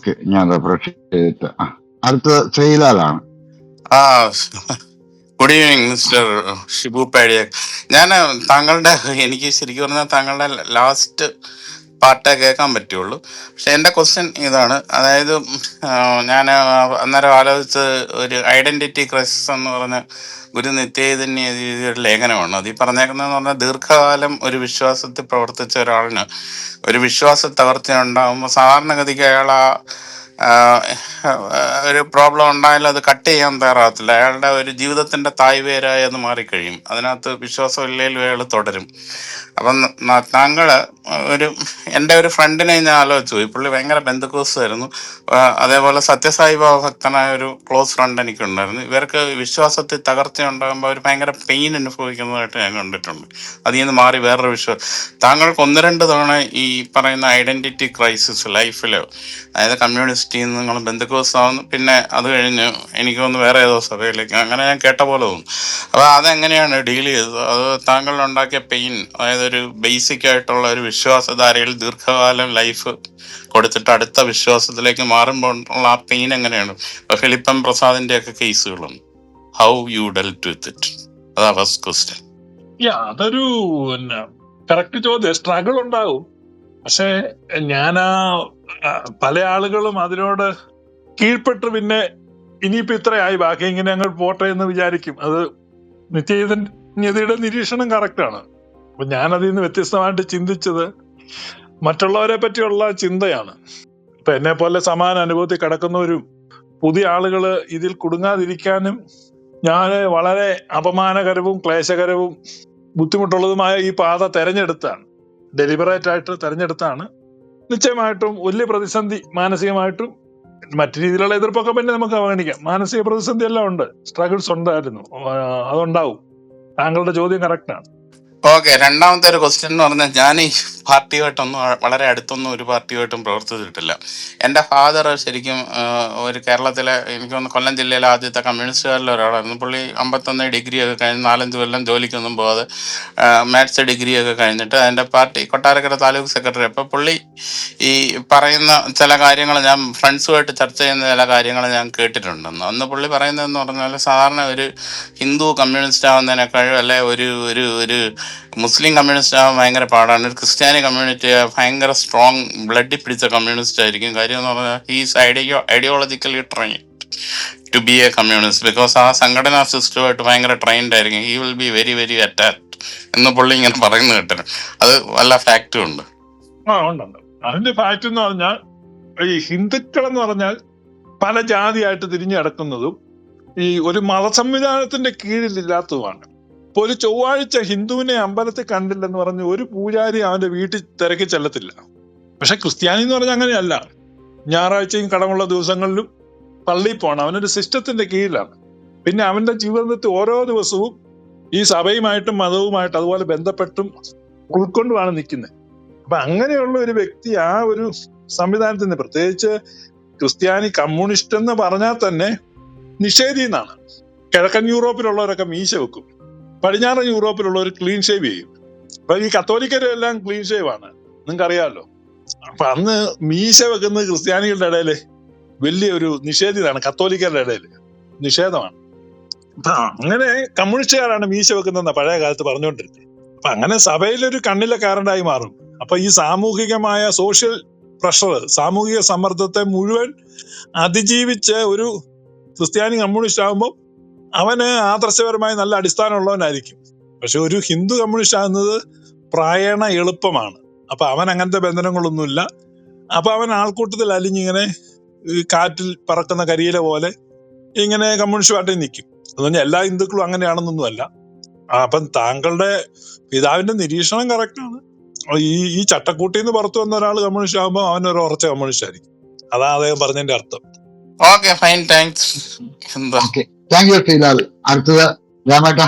Okay ഞാൻ അടുത്തത് ശ്രീലാലാണ് ആ good evening mister Shibu Padiya ഞാൻ താങ്കളുടെ എനിക്ക് ശരിക്കും പറഞ്ഞാൽ താങ്കളുടെ ലാസ്റ്റ് പാർട്ടേ കേൾക്കാൻ പറ്റുള്ളൂ. പക്ഷെ എന്റെ ക്വസ്റ്റ്യൻ ഇതാണ്. അതായത് ഞാൻ അന്നേരം ആലോചിച്ച് ഒരു ഐഡന്റിറ്റി ക്രൈസിസ് എന്ന് പറഞ്ഞ ഗുരു നിത്യചൈതന്യ എഴുതിയ ഒരു ലേഖനമാണ്. അത് ഈ പറഞ്ഞേക്കുന്നതെന്ന് പറഞ്ഞാൽ ദീർഘകാലം ഒരു വിശ്വാസത്തിൽ പ്രവർത്തിച്ച ഒരാളിന് ഒരു വിശ്വാസ തകർച്ച ഉണ്ടാകുമ്പോൾ സാധാരണഗതിക്ക് അയാൾ ആ, ഒരു പ്രോബ്ലം ഉണ്ടായാലും അത് കട്ട് ചെയ്യാൻ തയ്യാറാകത്തില്ല അയാളുടെ ഒരു ജീവിതത്തിന്റെ തായ്വേരായി അത് മാറിക്കഴിയും. അതിനകത്ത് വിശ്വാസം ഇല്ലെങ്കിലും അയാൾ തുടരും. അപ്പം താങ്കൾ ഒരു എന്റെ ഒരു ഫ്രണ്ടിനെ ഞാൻ ആലോചിച്ചു. പുള്ളി ഭയങ്കര ബന്ധുക്കോസായിരുന്നു. അതേപോലെ സത്യസായിബാബ ഭക്തനായ ഒരു ക്ലോസ് ഫ്രണ്ട് എനിക്കുണ്ടായിരുന്നു. ഇവർക്ക് വിശ്വാസത്തിൽ തകർച്ച ഉണ്ടാകുമ്പോൾ അവർ ഭയങ്കര പെയിൻ അനുഭവിക്കുന്നതായിട്ട് ഞാൻ കണ്ടിട്ടുണ്ട്. അതിൽ നിന്ന് മാറി വേറൊരു വിശ്വാസം താങ്കൾക്ക് ഒന്ന് രണ്ട് തവണ ഈ പറയുന്ന ഐഡന്റിറ്റി ക്രൈസിസ് ലൈഫിലോ അതായത് കമ്മ്യൂണിസ്റ്റിൽ നിന്ന് നിങ്ങൾ ബന്ധുക്കോസാവുന്നു പിന്നെ അത് കഴിഞ്ഞ് എനിക്ക് ഒന്ന് വേറെ ഏതോ സഭയിലേക്ക് അങ്ങനെ ഞാൻ കേട്ട പോലെ തോന്നും. അപ്പോൾ അതെങ്ങനെയാണ് ഡീൽ ചെയ്തത്? അത് താങ്കൾ ഉണ്ടാക്കിയ പെയിൻ അതായത് ഒരു ബേസിക് ആയിട്ടുള്ള ഒരു വിശ്വാസധാരയിൽ ദീർഘകാലം ലൈഫ് കൊടുത്തിട്ട് അടുത്ത വിശ്വാസത്തിലേക്ക് മാറുമ്പോൾ ഉള്ള ആ പെയിൻ എങ്ങനെയാണ്? ഇപ്പൊ ഫിലിപ്പൻ പ്രസാദിന്റെ ഒക്കെ കേസുകളുണ്ട് how you dealt with it അതാ ഫസ്റ്റ് ക്വസ്റ്റ്യൻ അതൊരു കറക്റ്റ് ചോദ്യം. സ്ട്രഗിൾ ഉണ്ടാവും. പക്ഷെ ഞാൻ ആ പല ആളുകളും അതിനോട് കീഴ്പ്പെട്ട് പിന്നെ ഇനിയിപ്പോ ഇത്രയായി ബാക്കി ഇങ്ങനെ അങ്ങോട്ട് പോട്ടെ എന്ന് വിചാരിക്കും. അത് നിത്യചൈതന്യതയുടെ നിരീക്ഷണം കറക്റ്റാണ് അപ്പൊ ഞാനതിൽ നിന്ന് വ്യത്യസ്തമായിട്ട് ചിന്തിച്ചത് മറ്റുള്ളവരെ പറ്റിയുള്ള ചിന്തയാണ്. ഇപ്പൊ എന്നെ പോലെ സമാന അനുഭവത്തിൽ കിടക്കുന്നവരും പുതിയ ആളുകൾ ഇതിൽ കുടുങ്ങാതിരിക്കാനും ഞാൻ വളരെ അപമാനകരവും ക്ലേശകരവും ബുദ്ധിമുട്ടുള്ളതുമായ ഈ പാത തെരഞ്ഞെടുത്താണ്. ഡെലിബറേറ്റ് ആയിട്ട് തെരഞ്ഞെടുത്താണ്. നിശ്ചയമായിട്ടും വലിയ പ്രതിസന്ധി മാനസികമായിട്ടും മറ്റു രീതിയിലുള്ള എതിർപ്പൊക്കെ പിന്നെ നമുക്ക് അവഗണിക്കാം. മാനസിക പ്രതിസന്ധി എല്ലാം ഉണ്ട്. സ്ട്രഗിൾസ് ഉണ്ടായിരുന്നു. അതുണ്ടാവും. താങ്കളുടെ ചോദ്യം കറക്റ്റാണ് ഓക്കെ രണ്ടാമത്തെ ഒരു ക്വസ്റ്റ്യൻ എന്ന് പറഞ്ഞാൽ ഞാൻ ഈ പാർട്ടിയുമായിട്ടൊന്നും വളരെ അടുത്തൊന്നും ഒരു പാർട്ടിയുമായിട്ടും പ്രവർത്തിച്ചിട്ടില്ല. എന്റെ ഫാദർ ശരിക്കും ഒരു കേരളത്തിലെ എനിക്ക് തോന്നുന്നു കൊല്ലം ജില്ലയിലെ ആദ്യത്തെ കമ്മ്യൂണിസ്റ്റുകാരിലെ ഒരാളായിരുന്നു. പുള്ളി അമ്പത്തൊന്ന് ഡിഗ്രി ഒക്കെ കഴിഞ്ഞ് നാലഞ്ച് കൊല്ലം ജോലിക്കൊന്നും പോകാതെ മാത്സ് ഡിഗ്രി ഒക്കെ കഴിഞ്ഞിട്ട് അതിന്റെ പാർട്ടി കൊട്ടാരക്കര താലൂക്ക് സെക്രട്ടറി അപ്പോൾ പുള്ളി ഈ പറയുന്ന ചില കാര്യങ്ങൾ ഞാൻ ഫ്രണ്ട്സുമായിട്ട് ചർച്ച ചെയ്യുന്ന ചില കാര്യങ്ങൾ ഞാൻ കേട്ടിട്ടുണ്ടെന്ന്. അന്ന് പുള്ളി പറയുന്നതെന്ന് പറഞ്ഞാൽ സാധാരണ ഒരു ഹിന്ദു കമ്മ്യൂണിസ്റ്റ് ആവുന്നതിനേക്കാളും അല്ലെ ഒരു ഒരു ഒരു മുസ്ലിം കമ്മ്യൂണിസ്റ്റ് ആവാൻ ഭയങ്കര പാടാണ്. ഒരു ക്രിസ്ത്യാനി കമ്മ്യൂണിറ്റി ഭയങ്കര സ്ട്രോങ് ബ്ലഡ് പിടിച്ച കമ്മ്യൂണിസ്റ്റ് ആയിരിക്കും. കാര്യം എന്ന് പറഞ്ഞാൽ he's ഐഡിയോ ideologically train to be a communist because ആ സംഘടനാ സിസ്റ്റമായിട്ട് ഭയങ്കര ട്രെയിൻഡ് ആയിരിക്കും. He will be very very attach എന്ന് പുള്ളി ഇങ്ങനെ പറയുന്നത് കേട്ടോ അത് വല്ല ഫാക്റ്റും ഉണ്ട്? ആ ഉണ്ടുണ്ട് അതിന്റെ ഫാക്ട് എന്ന് പറഞ്ഞാൽ ഈ ഹിന്ദുക്കൾ എന്ന് പറഞ്ഞാൽ പല ജാതിയായിട്ട് തിരിഞ്ഞു കിടക്കുന്നതും ഈ ഒരു മത സംവിധാനത്തിന്റെ കീഴിലില്ലാത്തതുമാണ്. ഒരു ചൊവ്വാഴ്ച ഹിന്ദുവിനെ അമ്പലത്തിൽ കണ്ടില്ലെന്ന് പറഞ്ഞ് ഒരു പൂജാരി അവന്റെ വീട്ടിൽ തിരക്കി ചെല്ലത്തില്ല. പക്ഷെ ക്രിസ്ത്യാനി എന്ന് പറഞ്ഞാൽ അങ്ങനെയല്ല. ഞായറാഴ്ചയും കടമുള്ള ദിവസങ്ങളിലും പള്ളിയിൽ പോകണം അവനൊരു സിസ്റ്റത്തിന്റെ കീഴിലാണ്. പിന്നെ അവന്റെ ജീവിതത്തിൽ ഓരോ ദിവസവും ഈ സഭയുമായിട്ടും മതവുമായിട്ട് അതുപോലെ ബന്ധപ്പെട്ടും ഉൾക്കൊണ്ടുമാണ് നിൽക്കുന്നത്. അപ്പൊ അങ്ങനെയുള്ള ഒരു വ്യക്തി ആ ഒരു സംവിധാനത്തിൽ നിന്ന് പ്രത്യേകിച്ച് ക്രിസ്ത്യാനി കമ്മ്യൂണിസ്റ്റ് എന്ന് പറഞ്ഞാൽ തന്നെ നിഷേധി എന്നാണ്. കിഴക്കൻ യൂറോപ്പിലുള്ളവരൊക്കെ മീശ വെക്കും. പടിഞ്ഞാറൻ ഒരു ക്ലീൻ ഷേവ് ചെയ്യും. അപ്പൊ ഈ കത്തോലിക്കരും എല്ലാം ക്ലീൻ ഷേവ് ആണ്. നിങ്ങൾക്ക് അറിയാമല്ലോ അപ്പൊ അന്ന് മീശ വെക്കുന്നത് ക്രിസ്ത്യാനികളുടെ ഇടയിൽ വലിയൊരു നിഷേധിതാണ് കത്തോലിക്കരുടെ ഇടയിൽ നിഷേധമാണ്. അപ്പൊ അങ്ങനെ കമ്മ്യൂണിസ്റ്റുകാരാണ് മീശ വെക്കുന്നതെന്ന പഴയ കാലത്ത് പറഞ്ഞുകൊണ്ടിരുന്നത് അപ്പൊ അങ്ങനെ സഭയിലൊരു കണ്ണിലെ കാരണ്ടായി മാറും. അപ്പൊ ഈ സാമൂഹികമായ സോഷ്യൽ പ്രഷർ സാമൂഹിക സമ്മർദ്ദത്തെ മുഴുവൻ അതിജീവിച്ച് ഒരു ക്രിസ്ത്യാനി കമ്മ്യൂണിസ്റ്റ് ആകുമ്പോൾ അവന് ആദർശപരമായി നല്ല അടിസ്ഥാനമുള്ളവനായിരിക്കും. പക്ഷെ ഒരു ഹിന്ദു കമ്മ്യൂണിസ്റ്റ് ആകുന്നത് പ്രായണ എളുപ്പമാണ്. അപ്പൊ അവൻ അങ്ങനത്തെ ബന്ധനങ്ങളൊന്നുമില്ല. അപ്പൊ അവൻ ആൾക്കൂട്ടത്തിൽ അലിഞ്ഞിങ്ങനെ ഈ കാറ്റിൽ പറക്കുന്ന കരിയില പോലെ ഇങ്ങനെ കമ്മ്യൂണിസ്റ്റ് പാർട്ടി നിൽക്കും. എന്ന് പറഞ്ഞാൽ എല്ലാ ഹിന്ദുക്കളും അങ്ങനെയാണെന്നൊന്നുമല്ല. ആ, അപ്പം താങ്കളുടെ പിതാവിന്റെ നിരീക്ഷണം കറക്റ്റാണ്. ഈ ഈ ചട്ടക്കൂട്ടിൽ നിന്ന് പുറത്തു വന്ന ഒരാൾ കമ്മ്യൂണിസ്റ്റ് ആകുമ്പോൾ അവൻ ഒരു ഉറച്ച കമ്മ്യൂണിസ്റ്റ് ആയിരിക്കും. അതാ അദ്ദേഹം പറഞ്ഞതിന്റെ അർത്ഥം. ഓക്കെ ഫൈൻ താങ്ക്സ് എന്താ? ഓക്കെ താങ്ക് യു ശ്രീലാൽ അടുത്തത് രാമേട്ട.